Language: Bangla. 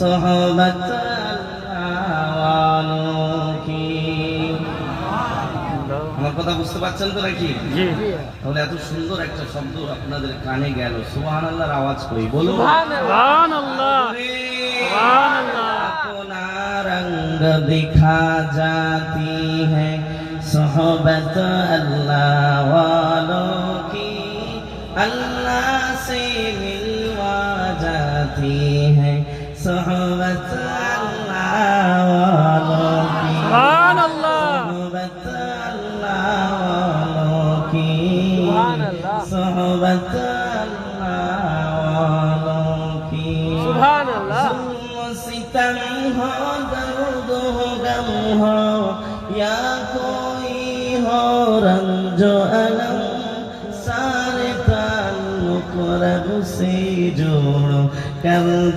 صحبت আমার কথা বুঝতে পারছেন তো নাকি? তাহলে এত সুন্দর একটা শব্দ আপনাদের কানে গেল। সুহান আওয়াজ কই? বলো রঙ দিখা জাতি হ্যাঁ صحبت اللہ والوں کی اللہ سے ملوا جاتی ہے صحبت اللہ والوں کی سبحان اللہ صحبت اللہ والوں کی سبحان اللہ صحبت اللہ والوں کی سبحان اللہ ظلم ستم ہو درد ہو غم ہو یا کوئی ہو رنج و علم سارے تعلق رب سے جوڑو کل